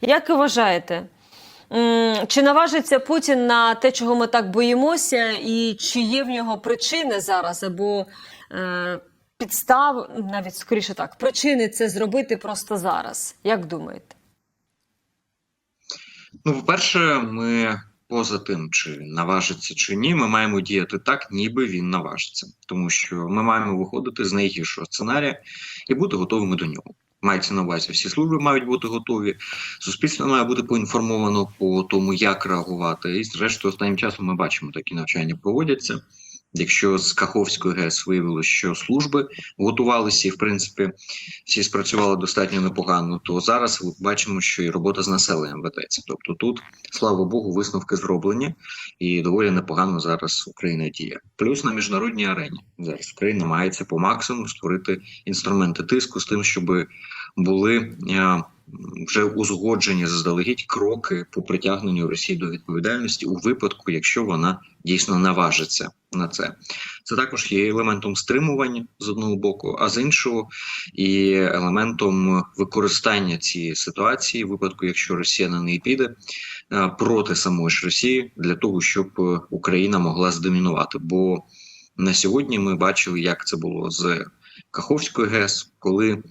Як ви вважаєте, чи наважиться Путін на те, чого ми так боїмося, і чи є в нього причини зараз або е, підстав, навіть скоріше так, причини це зробити просто зараз? Як думаєте? Ну, по-перше, ми поза тим, чи наважиться чи ні, ми маємо діяти так, ніби він наважиться, тому що ми маємо виходити з найгіршого сценарія і бути готовими до нього. Мається на увазі, всі служби мають бути готові, суспільство має бути поінформовано по тому, як реагувати. І зрештою, останнім часом ми бачимо, такі навчання проводяться. Якщо з Каховської ГЕС виявилося, що служби готувалися і, в принципі, всі спрацювали достатньо непогано, то зараз бачимо, що і робота з населенням ведеться. Тобто тут, слава Богу, висновки зроблені, і доволі непогано зараз Україна діє. Плюс на міжнародній арені зараз Україна мається по максимуму створити інструменти тиску з тим, щоб були е, вже узгоджені заздалегідь кроки по притягненню Росії до відповідальності у випадку, якщо вона дійсно наважиться на це. Це також є елементом стримування з одного боку, а з іншого і елементом використання цієї ситуації, в випадку, якщо Росія на неї піде е, проти самої ж Росії, для того, щоб е, Україна могла здомінувати. Бо на сьогодні ми бачили, як це було з Каховської ГЕС, коли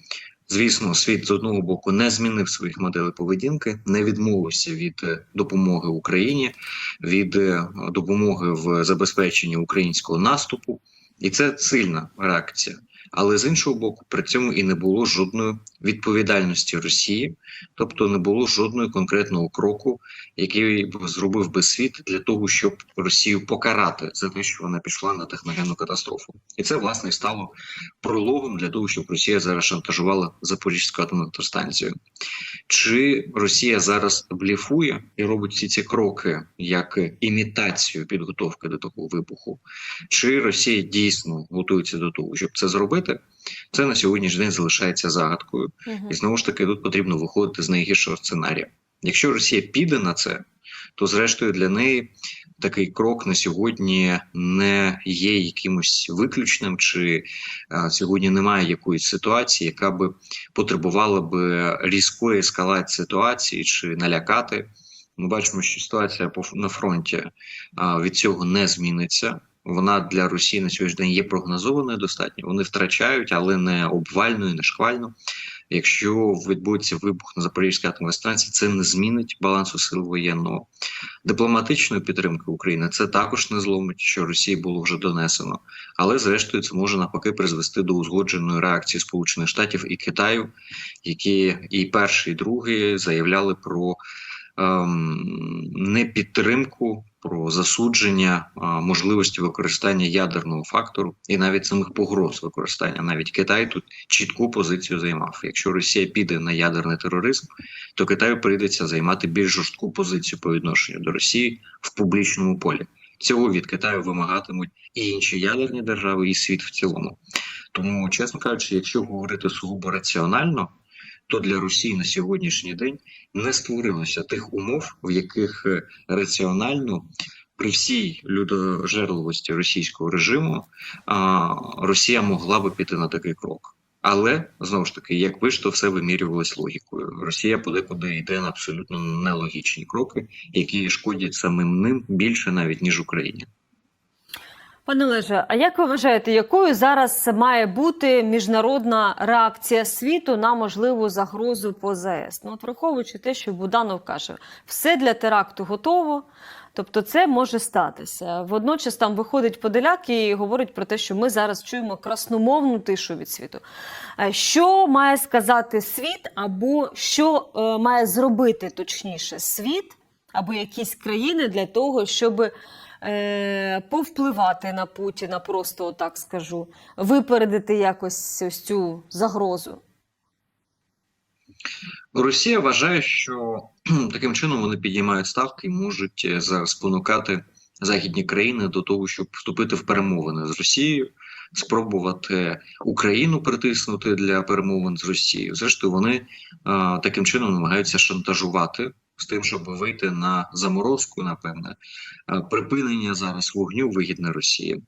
Звісно, світ з одного боку не змінив своїх моделей поведінки, не відмовився від е, допомоги Україні, від е, допомоги в забезпеченні українського наступу, і це сильна реакція. Але з іншого боку, при цьому і не було жодної відповідальності Росії, тобто не було жодного конкретного кроку, який зробив би світ для того, щоб Росію покарати за те, що вона пішла на техногенну катастрофу, і це власне стало прологом для того, щоб Росія зараз шантажувала Запорізьку атомну. Чи Росія зараз бліфує і робить всі ці кроки як імітацію підготовки до такого вибуху? Чи Росія дійсно готується до того, щоб це зробити? Це на сьогоднішній день залишається загадкою, Угу. і знову ж таки тут потрібно виходити з найгіршого сценарія. Якщо Росія піде на це, то зрештою для неї такий крок на сьогодні не є якимось виключним, чи а, сьогодні немає якоїсь ситуації, яка би потребувала би різкої ескалації ситуації чи налякати. Ми бачимо, що ситуація на фронті а, від цього не зміниться. Вона для Росії на сьогоднішній день є прогнозованою достатньо. Вони втрачають, але не обвально і не шквально. Якщо відбудеться вибух на Запорізькій атомній станції, це не змінить балансу сил воєнного дипломатичної підтримки України. Це також не зломить, що Росії було вже донесено, але зрештою це може навпаки призвести до узгодженої реакції Сполучених Штатів і Китаю, які і перший, і другий заявляли про непідтримку, про засудження можливості використання ядерного фактору і навіть самих погроз використання. Навіть Китай тут чітку позицію займав. Якщо Росія піде на ядерний тероризм, то Китаю прийдеться займати більш жорстку позицію по відношенню до Росії в публічному полі. Цього від Китаю вимагатимуть і інші ядерні держави, і світ в цілому. Тому, чесно кажучи, якщо говорити сугубо раціонально, то для Росії на сьогоднішній день не створилося тих умов, в яких е, раціонально при всій людожерливості російського режиму Росія могла би піти на такий крок. Але знову ж таки, як ви ж то все вимірювалось логікою. Росія подекуди йде на абсолютно нелогічні кроки, які шкодять самим ним більше навіть ніж Україні. Пане Олеже, а як ви вважаєте, якою зараз має бути міжнародна реакція світу на можливу загрозу по ЗАЕС? Ну, от враховуючи те, що Буданов каже, все для теракту готово. Тобто це може статися. Водночас там виходить Подоляк і говорить про те, що ми зараз чуємо красномовну тишу від світу. Е, Що має сказати світ, або що е, має зробити точніше світ, або якісь країни для того, щоб е, повпливати на Путіна, просто отак скажу, випередити якось ось цю загрозу. Росія вважає, що таким чином вони підіймають ставки і можуть е, зараз спонукати західні країни до того, щоб вступити в перемовини з Росією, спробувати Україну притиснути для перемовин з Росією. Зрештою, вони е, таким чином намагаються шантажувати з тим, щоб вийти на заморозку, напевне, е, припинення зараз вогню вигідне Росії.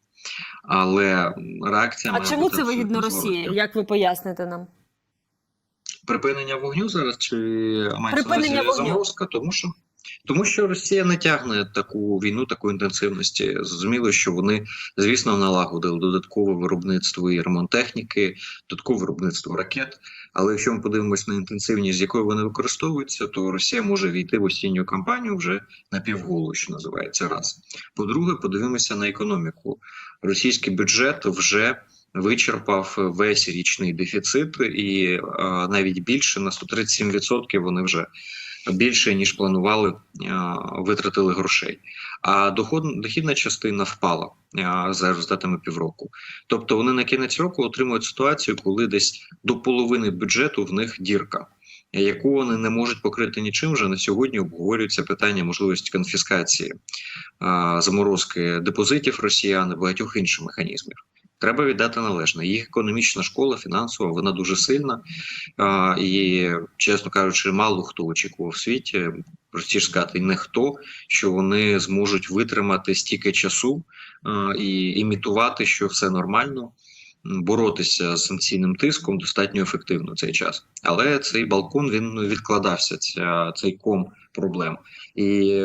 Але реакція А чому це вигідно Росії? Як ви поясните нам? Припинення вогню зараз чи мається Припинення вогню. заморозка, тому що. Тому що Росія не тягне таку війну, таку інтенсивності. Зрозуміло, що вони, звісно, налагодили додаткове виробництво і ремонт техніки, додаткове виробництво ракет. Але якщо ми подивимось на інтенсивність, з якою вони використовуються, то Росія може війти в осінню кампанію вже на півголу, що називається раз. По-друге, подивимося на економіку. Російський бюджет вже вичерпав весь річний дефіцит, і е, навіть більше на 137% вони вже більше ніж планували, е, витратили грошей. А доход, дохідна частина впала е, за результатами півроку. Тобто вони на кінець року отримують ситуацію, коли десь до половини бюджету в них дірка. Яку вони не можуть покрити нічим, вже на сьогодні обговорюється питання можливості конфіскації заморозки депозитів росіян і багатьох інших механізмів. Треба віддати належне. Їх економічна школа фінансова, вона дуже сильна. І, чесно кажучи, мало хто очікував в світі, простіше сказати, не хто, що вони зможуть витримати стільки часу і імітувати, що все нормально. Боротися з санкційним тиском достатньо ефективно цей час, але цей балкон він відкладався. Ця цей ком проблем, і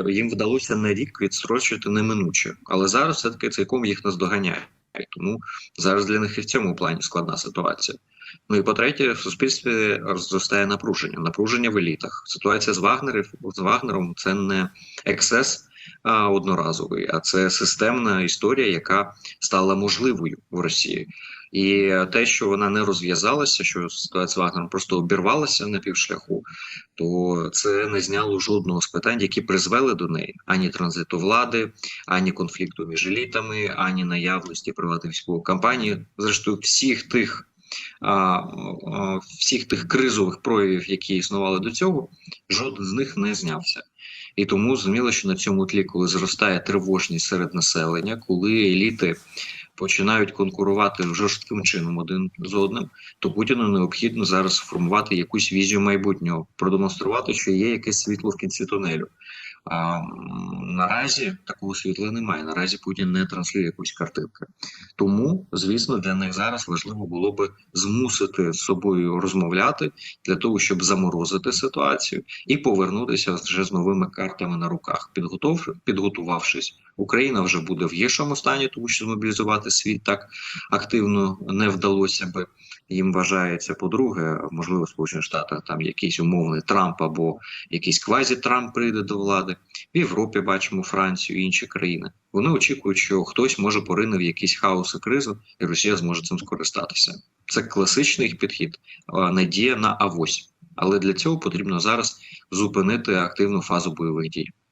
їм вдалося на рік відстрочити неминуче. Але зараз все таки цей ком їх наздоганяє. Тому зараз для них і в цьому плані складна ситуація. Ну і по-третє, в суспільстві зростає напруження, напруження в елітах. Ситуація з Вагнерів з Вагнером це не ексес а, одноразовий, а це системна історія, яка стала можливою в Росії. І те, що вона не розв'язалася, що ситуація з Вагнером просто обірвалася на півшляху, то це не зняло жодного з питань, які призвели до неї ані транзиту влади, ані конфлікту між елітами, ані наявності приватної військової кампанії. Зрештою, всіх тих. Всіх тих кризових проявів, які існували до цього, жоден з них не знявся. І тому зрозуміло, що на цьому тлі, коли зростає тривожність серед населення, коли еліти починають конкурувати жорстким чином один з одним, то Путіну необхідно зараз сформувати якусь візію майбутнього, продемонструвати, що є якесь світло в кінці тунелю. А, наразі такого світла немає. Наразі Путін не транслює якусь картинку. Тому, звісно, для них зараз важливо було би змусити з собою розмовляти для того, щоб заморозити ситуацію і повернутися вже з новими картами на руках. Підготувавшись, Україна вже буде в гіршому стані, тому що змобілізувати світ так активно не вдалося би. Їм вважається, по-друге, можливо, в Сполучених Штатах там якийсь умовний Трамп або якийсь квазі-Трамп прийде до влади. В Європі бачимо Францію і інші країни. Вони очікують, що хтось може порине в якийсь хаос і кризу, і Росія зможе цим скористатися. Це класичний підхід, надія на авось. Але для цього потрібно зараз зупинити активну фазу бойових дій.